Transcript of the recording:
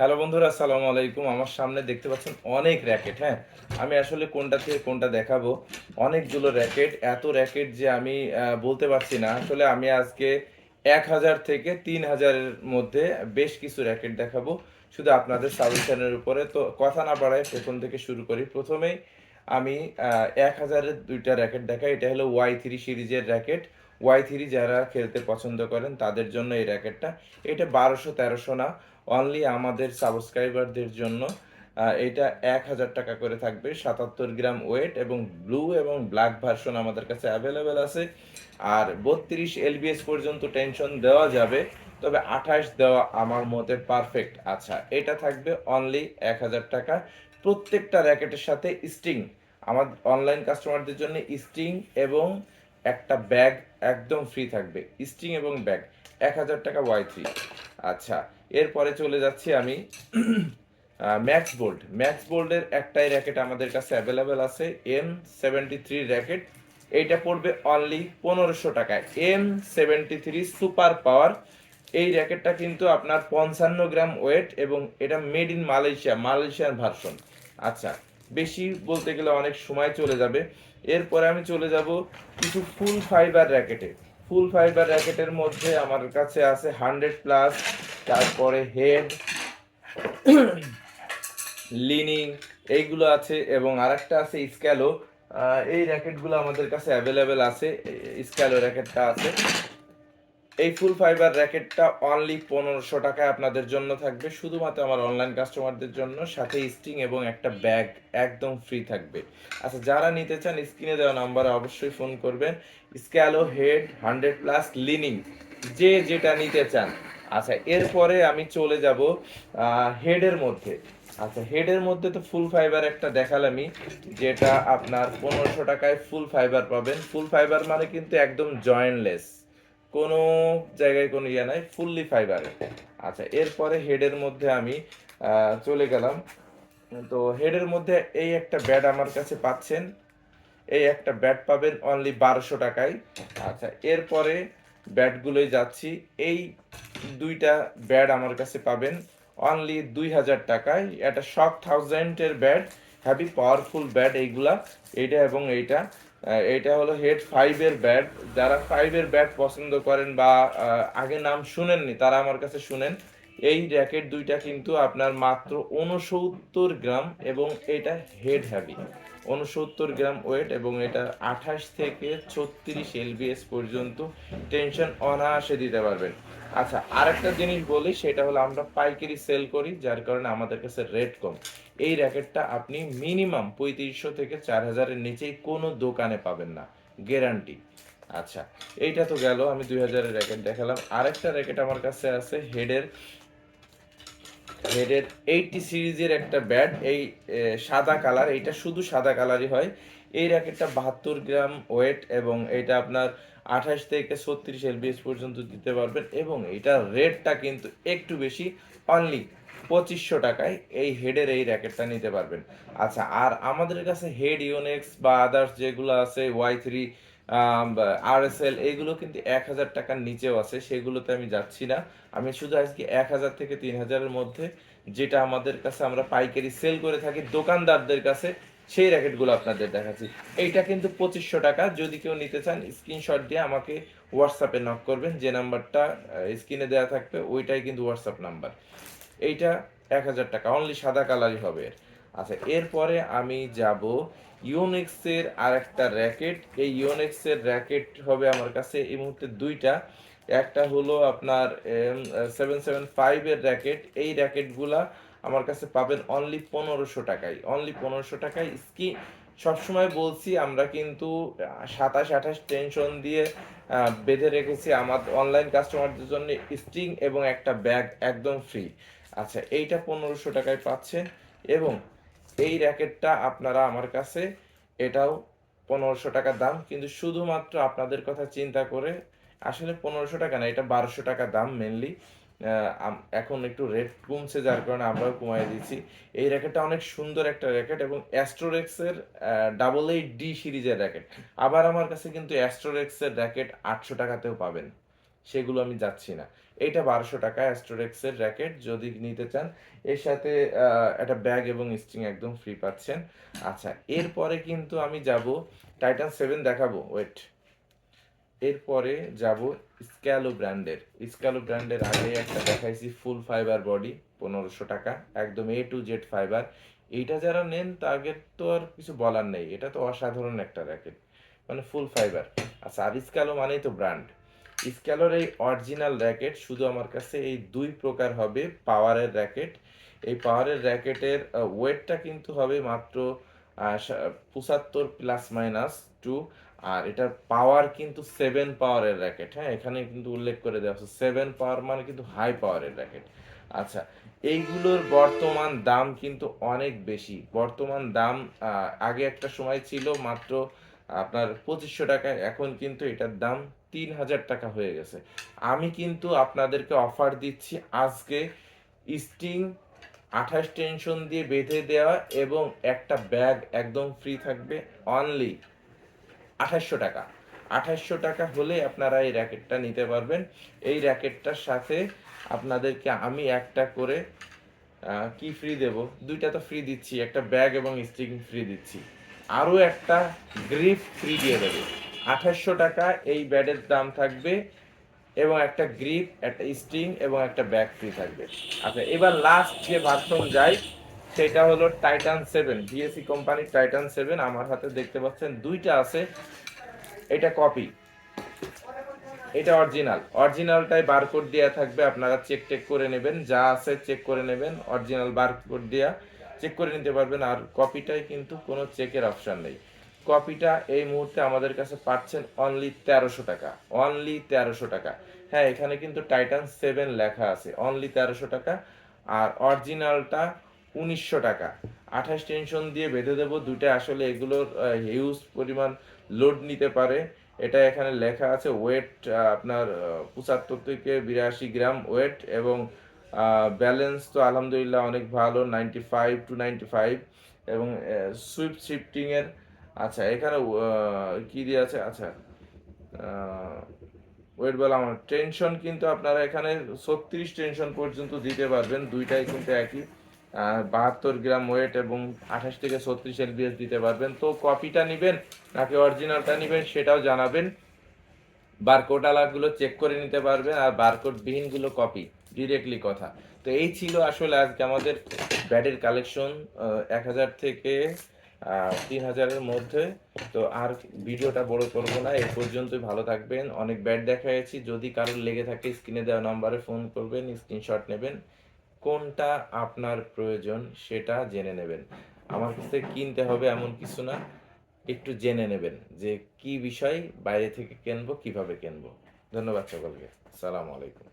Hello বন্ধুরা, আসসালামু আলাইকুম। আমার সামনে দেখতে পাচ্ছেন অনেক র্যাকেট হ্যাঁ? আমি আসলে কোনটা থেকে কোনটা দেখাবো? অনেকগুলো র্যাকেট, এত র্যাকেট যে আমি বলতে পারছি না। আসলে আমি আজকে এক হাজার থেকে তিন হাজারের মধ্যে বেশ কিছু র্যাকেট দেখাবো। শুধু আপনাদের সাজেশনের উপরে। তো কথা না বাড়ায় প্রথম থেকে শুরু করি। প্রথমেই আমি এক হাজারের দুইটা র্যাকেট দেখাই। এটা হলো ওয়াই থ্রি সিরিজের র্যাকেট। ওয়াই থ্রি যারা খেলতে পছন্দ করেন, তাদের জন্য এই র্যাকেটটা। এটা বারোশো তেরোশো না অনলি আমাদের সাবস্ক্রাইবারদের জন্য এটা এক হাজার টাকা করে থাকবে। সাতাত্তর গ্রাম ওয়েট এবং ব্লু এবং ব্ল্যাক ভার্সন আমাদের কাছে অ্যাভেলেবেল আছে। আর বত্রিশ এলবিএস পর্যন্ত টেনশন দেওয়া যাবে, তবে আঠাশ দেওয়া আমার মতে পারফেক্ট আচ্ছা এটা থাকবে অনলি এক হাজার টাকা। প্রত্যেকটা র্যাকেটের সাথে স্টিং আমার অনলাইন কাস্টমারদের জন্য স্টিং এবং একটা ব্যাগ একদম ফ্রি থাকবে। স্টিং এবং ব্যাগ এক হাজার টাকা ওয়াই থ্রি আচ্ছা এরপরে চলে যাচ্ছি আমি ম্যাক্স বোল্ড ম্যাক্স বোল্ডের একটাই র্যাকেট আমাদের কাছে অ্যাভেলেবেল আছে, এম সেভেন্টি থ্রি র্যাকেট। এইটা পড়বে অনলি পনেরোশো টাকায়। M seventy three super power. এই র্যাকেটটা কিন্তু আপনার পঞ্চান্ন গ্রাম ওয়েট এবং এটা মেড ইন মালয়েশিয়া মালয়েশিয়ার ভার্সন। আচ্ছা বেশি বলতে গেলে অনেক সময় চলে যাবে। এরপরে আমি চলে যাব কিছু ফুল ফাইবার র্যাকেটে। ফুল ফাইবার র্যাকেটের মধ্যে আমার কাছে আছে হান্ড্রেড প্লাস, তারপরে হেড, লিনিং, এইগুলো আছে, এবং আরেকটা আছে স্ক্যালো। এই র্যাকেটগুলো আমাদের কাছে অ্যাভেলেবেল আছে স্ক্যালো র্যাকেটটা আছে। এই ফুল ফাইবার র্যাকেটটা অনলি পনেরোশো টাকায় আপনাদের জন্য থাকবে। শুধুমাত্র আমার অনলাইন কাস্টমারদের জন্য, সাথে স্টিং এবং একটা ব্যাগ একদম ফ্রি থাকবে। আচ্ছা যারা নিতে চান, স্ক্রিনে দেওয়া নাম্বারে অবশ্যই ফোন করবেন। স্ক্যালো হেড হান্ড্রেড প্লাস লিনিং যে যেটা নিতে চান। আচ্ছা এরপরে আমি চলে যাব হেডের মধ্যে। আচ্ছা হেডের মধ্যে তো ফুল ফাইবার একটা দেখালামই, যেটা আপনার পনেরোশো টাকায় ফুল ফাইবার পাবেন। ফুল ফাইবার মানে কিন্তু একদম জয়েন্টলেস কোনো জায়গায় কোনো ইয়ে নাই ফুললি ফাইবারে আচ্ছা এরপরে হেডের মধ্যে আমি চলে গেলাম। তো হেডের মধ্যে এই একটা ব্যাট আমার কাছে পাচ্ছেন। এই একটা ব্যাট পাবেন অনলি বারোশো টাকায়। আচ্ছা এরপরে ব্যাটগুলোই যাচ্ছি। এই দুইটা ব্যাট আমার কাছে পাবেন অনলি দুই হাজার টাকায়। এটা শক থাউজেন্ডের ব্যাট হ্যাভি পাওয়ারফুল ব্যাট এইগুলা, এইটা এবং এইটা। এইটা হলো হেড ফাইভের ব্যাট। যারা ফাইভের ব্যাট পছন্দ করেন বা আগে নাম শুনেননি, তারা আমার কাছে শুনেন। এই র্যাকেট দুইটা কিন্তু আপনার মাত্র উনসত্তর গ্রাম এবং এটা হেড হ্যাভি। উনসত্তর গ্রাম ওয়েট এবং এটা আঠাশ থেকে ছত্রিশ এলবিএস পর্যন্ত টেনশন অনায়াসে দিতে পারবেন। আচ্ছা আরেকটা জিনিস বলি, সেটা হলো আমরা পাইকারি সেল করি, যার কারণে আমাদের কাছে রেট কম। এই র্যাকেটটা আপনি মিনিমাম পঁয়ত্রিশশো থেকে চার হাজারের নিচেই কোনো দোকানে পাবেন না গ্যারান্টি আচ্ছা এইটা তো গেল, আমি দুই হাজারের র্যাকেট দেখালাম। আরেকটা র্যাকেট আমার কাছে আছে হেডের হেডের এইটটি সিরিজের একটা ব্যাট এই সাদা কালার এইটা শুধু সাদা কালারই হয়। এই র্যাকেটটা বাহাত্তর গ্রাম ওয়েট এবং এটা আপনার আঠাশ থেকে ছত্রিশ এলবিএস পর্যন্ত দিতে পারবেন এবং এটার রেটটা কিন্তু একটু বেশি অনলি পঁচিশশো টাকায় এই হেডের এই র্যাকেটটা নিতে পারবেন। আচ্ছা আর আমাদের কাছে হেড ইউনেক্স বা আদার্স যেগুলো আছে ওয়াই থ্রি আর এস এল এইগুলো কিন্তু এক হাজার টাকার নিচেও আছে, সেগুলোতে আমি যাচ্ছি না। আমি শুধু আজকে এক হাজার থেকে তিন হাজারের মধ্যে যেটা আমাদের কাছে আমরা পাইকারি সেল করে থাকি, দোকানদারদের কাছে সেই র্যাকেটগুলো আপনাদের দেখাচ্ছি। এইটা কিন্তু পঁচিশশো টাকা। যদি কেউ নিতে চান স্ক্রিনশট দিয়ে আমাকে হোয়াটসঅ্যাপে নক করবেন। যে নাম্বারটা স্ক্রিনে দেওয়া থাকবে, ওইটাই কিন্তু হোয়াটসঅ্যাপ নাম্বার এইটা এক হাজার টাকা অনলি সাদা কালারই হবে। আচ্ছা এরপরে আমি যাব ইউনেক্সের আর একটা র্যাকেট এই ইউনেক্সের র্যাকেট হবে আমার কাছে এই মুহূর্তে দুইটা। একটা হলো আপনার সেভেন সেভেন ফাইভের র্যাকেট এই র্যাকেটগুলা আমার কাছে পাবেন অনলি পনেরোশো টাকায়। অনলি পনেরোশো টাকায়। স্কি সবসময় বলছি, আমরা কিন্তু সাতাশ, আঠাশ টেনশন দিয়ে বেঁধে রেখেছি আমার অনলাইন কাস্টমারদের জন্য স্টিং এবং একটা ব্যাগ একদম ফ্রি আচ্ছা এইটা পনেরোশো টাকায় পাচ্ছেন এবং এই র্যাকেটটা আপনারা আমার কাছে এটাও পনেরোশো টাকা দাম। কিন্তু শুধুমাত্র আপনাদের কথা চিন্তা করে আসলে পনেরোশো টাকা না, এটা বারোশো টাকা দাম মেনলি এখন একটু রেট কমছে যার কারণে আমরাও কমাই দিচ্ছি। এই র্যাকেটটা অনেক সুন্দর একটা র্যাকেট এবং অ্যাস্ট্রোরেক্সের ডাবল এইট ডি সিরিজের র্যাকেট। আবার আমার কাছে কিন্তু অ্যাস্ট্রোরেক্সের র্যাকেট আটশো টাকাতেও পাবেন। সেগুলো আমি যাচ্ছি না। এইটা বারোশো টাকা অ্যাস্ট্রোরেক্সের র্যাকেট যদি নিতে চান, এর সাথে একটা ব্যাগ এবং স্ট্রিং একদম ফ্রি পাচ্ছেন। আচ্ছা এরপরে কিন্তু আমি যাব টাইটান সেভেন দেখাবো ওয়েট এরপরে যাব স্ক্যালো ব্র্যান্ডের স্ক্যালো ব্র্যান্ডের আগে একটা দেখাইছি ফুল ফাইবার বডি পনেরোশো টাকা, একদম এ টু জেড ফাইবার এইটা যারা নেন, তাদের তো আর কিছু বলার নেই। এটা তো অসাধারণ একটা র্যাকেট মানে ফুল ফাইবার আচ্ছা আর স্ক্যালো মানেই তো ব্র্যান্ড স্ক্যালোর এই অরিজিনাল র্যাকেট, শুধু আমার কাছে এই দুই প্রকার হবে, পাওয়ারের র্যাকেট। এই পাওয়ারের র্যাকেটের ওয়েটটা কিন্তু হবে মাত্র পঁচাত্তর প্লাস মাইনাস টু আর এটার পাওয়ার কিন্তু সেভেন পাওয়ারের র্যাকেট। হ্যাঁ এখানে কিন্তু উল্লেখ করে দেওয়া আছে সেভেন পাওয়ার মানে কিন্তু হাই পাওয়ারের র্যাকেট। আচ্ছা এইগুলোর বর্তমান দাম কিন্তু অনেক বেশি। বর্তমান দাম আগে একটা সময় ছিল মাত্র আপনার পঁচিশশো টাকা এখন কিন্তু এটার দাম তিন হাজার টাকা হয়ে গেছে। আমি কিন্তু আপনাদেরকে অফার দিচ্ছি আজকে স্টিং আঠাশ টেনশন দিয়ে বেঁধে দেওয়া এবং একটা ব্যাগ একদম ফ্রি থাকবে অনলি আঠাশশো টাকা। আঠাশশো টাকা হলে আপনারা এই র্যাকেটটা নিতে পারবেন। এই র্যাকেটটার সাথে আপনাদেরকে আমি একটা করে কি ফ্রি দেব? দুইটা তো ফ্রি দিচ্ছি, একটা ব্যাগ এবং স্টিং ফ্রি দিচ্ছি। আরও একটা গ্রিপ ফ্রি দিয়ে দেবে। আঠাশশো টাকা এই ব্যাডের দাম থাকবে এবং একটা গ্রিপ, একটা স্ট্রিং এবং একটা ব্যাগ ফ্রি থাকবে। আচ্ছা এবার লাস্ট যে বাথরুম যাই, সেটা হলো টাইটান সেভেন বিএসসি কোম্পানির টাইটান সেভেন আমার হাতে দেখতে পাচ্ছেন দুইটা আছে। এটা কপি এটা অরিজিনাল অরিজিনালটাই বারকোড দেওয়া থাকবে, আপনারা চেক টেক করে নেবেন, যা আছে চেক করে নেবেন অরিজিনাল বারকোড দেওয়া চেক করে নিতে পারবেন, আর কপিটাই কিন্তু কোনো চেকের অপশন নেই। কপিটা এই মুহূর্তে আমাদের কাছে পাচ্ছেন অনলি তেরোশো টাকা অনলি তেরোশো টাকা। হ্যাঁ এখানে কিন্তু টাইটান সেভেন লেখা আছে অনলি তেরোশো টাকা। আর অরিজিনালটা উনিশশো টাকা। আঠাশ টেনশন দিয়ে বেঁধে দেবো দুটা আসলে এগুলোর হিউজ পরিমাণ লোড নিতে পারে। এটা এখানে লেখা আছে ওয়েট আপনার পঁচাত্তর থেকে বিরাশি গ্রাম ওয়েট এবং ব্যালেন্স তো আলহামদুলিল্লাহ অনেক ভালো ninety five to ninety five এবং সুইপ শিফটিংয়ের আচ্ছা এখানে কি দিয়ে আছে? আচ্ছা ওয়েট বলা, আমার টেনশন কিন্তু আপনারা এখানে ছত্রিশ টেনশন পর্যন্ত দিতে পারবেন। দুইটাই কিন্তু একই। বাহাত্তর গ্রাম ওয়েট এবং আঠাশ থেকে ছত্রিশ এলবিএস দিতে পারবেন। তো কপিটা নেবেন নাকি অরিজিনালটা নেবেন সেটাও জানাবেন। বারকোড আলাগুলো চেক করে নিতে পারবেন আর বারকোড বিহীনগুলো কপি ডিরেক্টলি কথা। তো এই ছিল আসলে আজকে আমাদের ব্যাটের কালেকশন এক হাজার থেকে তিন হাজারের মধ্যে। তো আর ভিডিওটা বড় করব না, এ পর্যন্তই ভালো থাকবেন। অনেক ব্যাট দেখাইছি যদি কারোর লেগে থাকে স্ক্রিনে দেওয়া নাম্বারে ফোন করবেন স্ক্রিনশট নেবেন। কোনটা আপনার প্রয়োজন সেটা জেনে নেবেন। আমার কাছে কিনতে হবে এমন কিছু না, একটু জেনে নেবেন যে কি বিষয়, বাইরে থেকে কিনবো, কীভাবে কিনবো। ধন্যবাদ সকলকে। সালাম আলাইকুম।